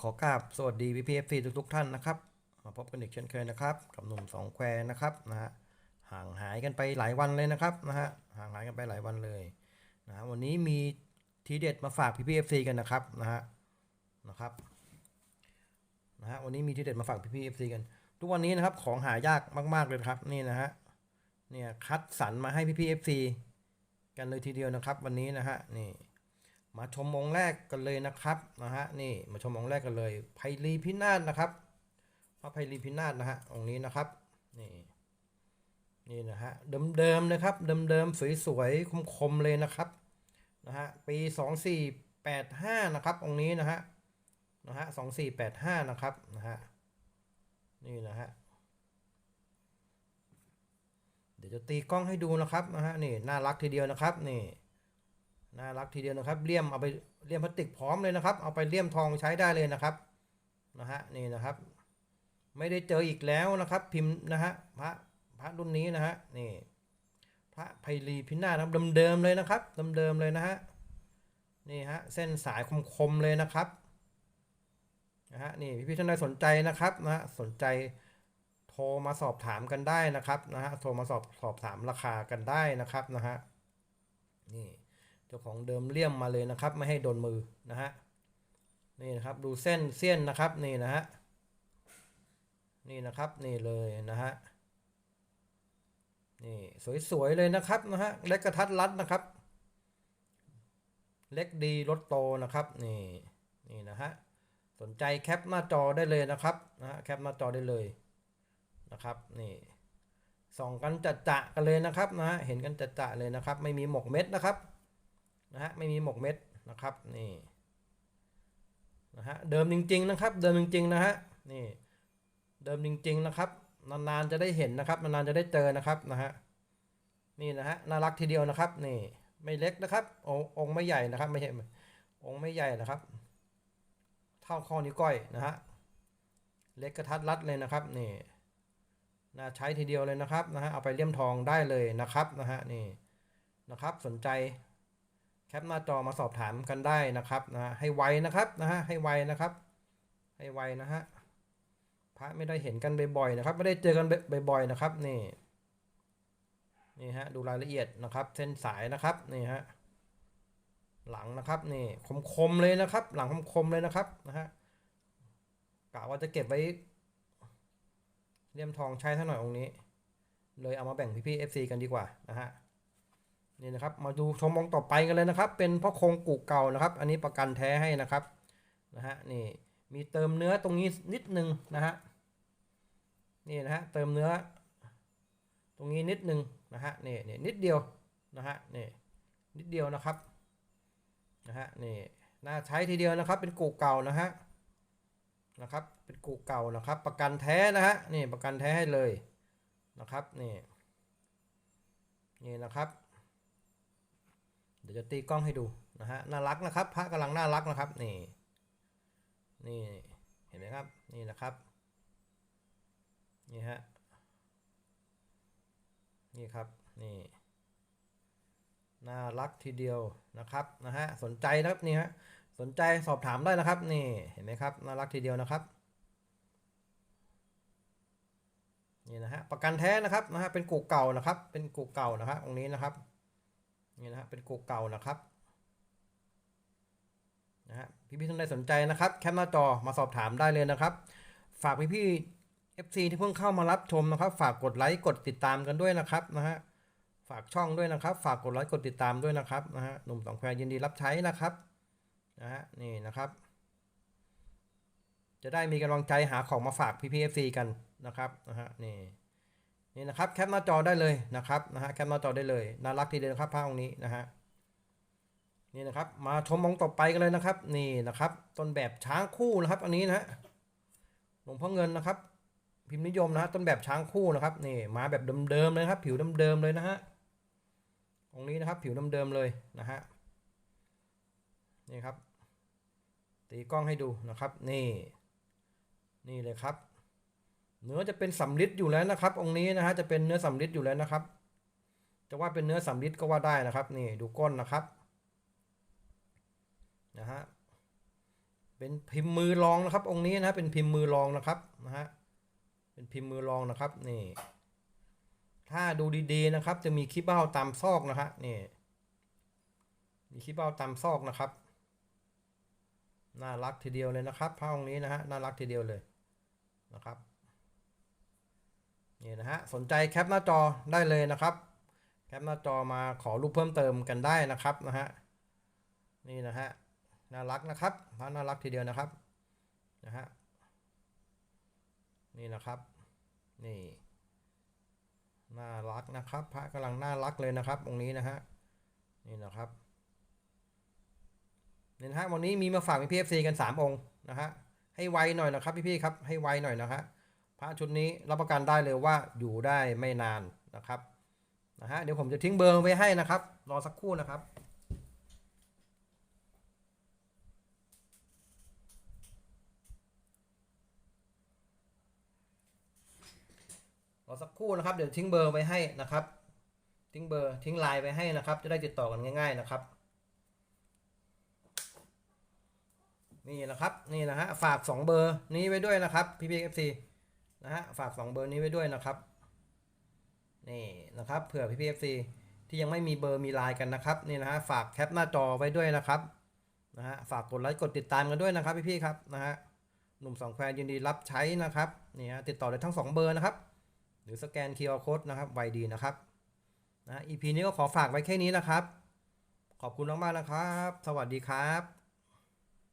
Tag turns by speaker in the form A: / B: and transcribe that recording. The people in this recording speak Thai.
A: ขอกราบสวัสดีพี่พีเอฟซีทุกๆท่านนะครับ มาพบกันอีกเช่นเคยนะครับกับหนุ่มสองแควนะครับนะฮะห่างหายกันไปหลายวันเลยนะครับนะฮะห่างหายกันไปหลายวันเลยนะฮะวันนี้มีทีเด็ดมาฝากพี่พีเอฟซีกันนะครับนะฮะนะครับนะฮะวันนี้มีทีเด็ดมาฝากพี่พีเอฟซีกัน ทุกวันนี้นะครับของหายากมากๆเลยครับนี่นะฮะเนี่ยคัดสรรมาให้พี่พีเอฟซีกันเลยทีเดียวนะครับ วันนี้นะฮะนี่ มาชมองแรกกันเลยนะครับนะฮะนี่มาชมองแรกกันเลยไพลีพินาศนะครับพระไพลีพินาศนะฮะองค์นี้นะครับนี่นี่นะฮะเดิมๆนะครับเดิมๆสวยๆคมๆเลยนะครับนะฮะปี 2485 นะครับองค์นี้นะฮะนะฮะ2485 นะครับนะฮะนี่นะฮะเดี๋ยวจะตีกล้องให้ดูนะครับนะฮะนี่น่ารักทีเดียวนะครับนี่ น่ารักทีเดียวนะครับเลี่ยมเอาไปเลี่ยมพลาสติกพร้อมเลยนะครับ เอาไปเลี่ยมทองใช้ได้เลยนะครับนะฮะนี่นะครับ ไม่ได้เจออีกแล้วนะครับ พิมพ์นะฮะพระพระรุ่นนี้นะฮะนี่พระไพลีพินาศครับเดิมๆเลยนะครับเดิมๆเลยนะฮะนี่ฮะเส้นสายคมๆเลยนะครับนะฮะนี่พี่ๆท่านใดสนใจนะครับนะฮะสนใจโทรมาสอบถามกันได้นะครับนะฮะโทรมาสอบสอบถามราคากันได้นะครับนะฮะนี่ จ้าของเดิมเลี่ยมมาเลยนะครับ ไม่ให้โดนมือนะฮะนี่นะครับดูเส้นเสี้ยนนะครับนี่นะฮะนี่นะครับนี่เลยนะฮะนี่สวยๆเลยนะครับนะฮะเล็กกระทัดรัดนะครับ เล็กดีรถโตนะครับนี่นี่นะฮะสนใจแคปหน้าจอได้เลยนะครับนะฮะแคปหน้าจอได้เลยนะครับนี่ส่องกันจัดจะกันเลยนะครับนะฮะเห็นกันจัดจะเลยนะครับ ไม่มีหมกเม็ดนะครับ นะฮะไม่มีหมกเม็ดนะครับนี่นะฮะเดิมจริง ๆ นะครับ เดิมจริง ๆ นะฮะนี่เดิมจริง ๆ นะครับ นานๆจะได้เห็นนะครับนานๆจะได้เจอนะครับนะฮะนี่นะฮะน่ารักทีเดียวนะครับนี่ไม่เล็กนะครับององไม่ใหญ่นะครับไม่ใช่องไม่ใหญ่นะครับ เท่าข้อนิ้วก้อยนะฮะเล็กกระทัดรัดเลยนะครับนี่น่าใช้ทีเดียวเลยนะครับนะฮะเอาไปเลี่ยมทองได้เลยนะครับนะฮะนี่นะครับสนใจ แคปหน้าจอมาสอบถามกันได้นะครับนะฮะให้ไวนะครับนะฮะให้ไวนะครับ ให้ไวนะฮะพระไม่ได้เห็นกันบ่อยๆนะครับ ไม่ได้เจอกันบ่อยๆนะครับนี่นี่ฮะดูรายละเอียดนะครับ เส้นสายนะครับนี่ฮะหลังนะครับนี่คมๆเลยนะครับ หลังคมๆเลยนะครับนะฮะกะว่าจะเก็บไว้เลี่ยมทองใช้ท่าหน่อยองค์นี้ เลยเอามาแบ่งพี่ๆ FC กันดีกว่านะฮะ นี่นะครับมาดูชมองต่อไปกันเลยนะครับ เป็นพ่อคงกุเก่านะครับ อันนี้ประกันแท้ให้นะครับนะฮะนี่มีเติมเนื้อตรงนี้นิดนึงนะฮะนี่นะฮะเติมเนื้อ ตรงนี้นิดนึงนะฮะนี่นี่นิดเดียวนะฮะนี่นิดเดียวนะครับนะฮะนี่น่าใช้ทีเดียวนะครับ เป็นกุเก่านะฮะนะครับเป็นกุเก่านะครับ ประกันแท้นะฮะนี่ประกันแท้ให้เลยนะครับนี่นี่นะครับ เดี๋ยวจะตีกล้องให้ดูนะฮะน่ารักนะครับ พระกำลังน่ารักนะครับนี่นี่เห็นไหมครับนี่นะครับนี่ฮะนี่ครับนี่น่ารักทีเดียวนะครับนะฮะสนใจนะครับนี่ฮะสนใจสอบถามได้นะครับ นี่เห็นไหมครับน่ารักทีเดียวนะครับนี่นะฮะประกันแท้นะครับนะฮะเป็นกูเก่านะครับ เป็นกูเก่านะครับตรงนี้นะครับ นี่นะฮะเป็นกูเก่านะครับนะฮะพี่ๆท่านใดสนใจนะครับแคปหน้าจอมาสอบถามได้เลยนะครับ ฝากพี่ๆ FC ที่เพิ่งเข้ามารับชมนะครับ ฝากกดไลค์กดติดตามกันด้วยนะครับนะฮะฝากช่องด้วยนะครับ ฝากกดไลค์กดติดตามด้วยนะครับนะฮะหนุ่มสองแควยินดีรับใช้นะครับนะฮะนี่นะครับ จะได้มีกำลังใจหาของมาฝากพี่ๆ FC กันนะครับนะฮะนี่ นี่นะครับแคปหน้าจอได้เลยนะครับนะฮะแคปหน้าจอได้เลยน่ารักทีเดียวครับผ้าองค์นี้นะฮะนี่นะครับมาชมองค์ต่อไปกันเลยนะครับ นี่นะครับต้นแบบช้างคู่นะครับ อันนี้นะฮะหลวงพ่อเงินนะครับ พิมพ์นิยมนะฮะต้นแบบช้างคู่นะครับนี่มาแบบเดิมๆเลยครับ ผิวเดิมๆเลยนะฮะองค์นี้นะครับผิวเดิมๆเลยนะฮะนี่ครับตีกล้องให้ดูนะครับ นี่ นี่เลยครับ เนื้อจะเป็นสำลิดอยู่แล้วนะครับ องค์นี้นะฮะจะเป็นเนื้อสำลิดอยู่แล้วนะครับ จะว่าเป็นเนื้อสำลิดก็ว่าได้นะครับ นี่ดูก้นนะครับนะฮะเเป็นพิมพ์มือรองนะครับ องค์นี้นะเป็นพิมพ์มือรองนะครับนะฮะเป็นพิมพ์มือรองนะครับนี่ ถ้าดูดีๆนะครับ จะมีขี้เบ้าตามซอกนะฮะนี่มีขี้เบ้าตามซอกนะครับน่ารักทีเดียวเลยนะครับพระองค์นี้นะฮะน่ารักทีเดียวเลยนะครับ นี่นะฮะสนใจแคปหน้าจอได้เลยนะครับแคปหน้าจอมาขอรูปเพิ่มเติมกันได้นะครับนะฮะนี่นะฮะน่ารักนะครับพระน่ารักทีเดียวนะครับนะฮะนี่นะครับนี่น่ารักนะครับ พระกำลังน่ารักเลยนะครับองค์นี้นะฮะนี่นะครับเนี่ยนะฮะวันนี้มีมาฝากพี่เอฟซีกัน 3 องค์นะฮะให้ไวหน่อยนะครับพี่ๆครับให้ไวหน่อยนะฮะ ระชุดนี้รับประกันได้เลยว่าอยู่ได้ไม่นานนะครับนะฮะเดี๋ยวผมจะทิ้งเบอร์ไว้ให้นะครับ รอสักครู่นะครับรอสักครู่นะครับเดี๋ยวทิ้งเบอร์ไว้ให้นะครับ ทิ้งเบอร์ทิ้งไลน์ไว้ให้นะครับ จะได้ติดต่อกันง่าย ๆนะครับ นี่นะครับนี่นะฮะฝาก 2 เบอร์นี้ไว้ด้วยนะครับพี่พีเอฟซี นะฮะฝาก 2 เบอร์นี้ไว้ด้วยนะครับนี่นะครับเผื่อพี่พีเอฟซีที่ยังไม่มีเบอร์มีไลน์กันนะครับนี่นะฮะฝากแคปหน้าจอไว้ด้วยนะครับนะฮะฝากกดไลค์กดติดตามกันด้วยนะครับพี่ๆครับนะฮะหนุ่มสองแควร์ยินดีรับใช้นะครับนี่ฮะติดต่อได้ทั้ง 2 เบอร์นะครับหรือสแกน QR Code นะครับไวดีนะครับนะ EP นี้ก็ขอฝากไว้แค่นี้นะครับ ขอบคุณมากๆนะครับ สวัสดีครับ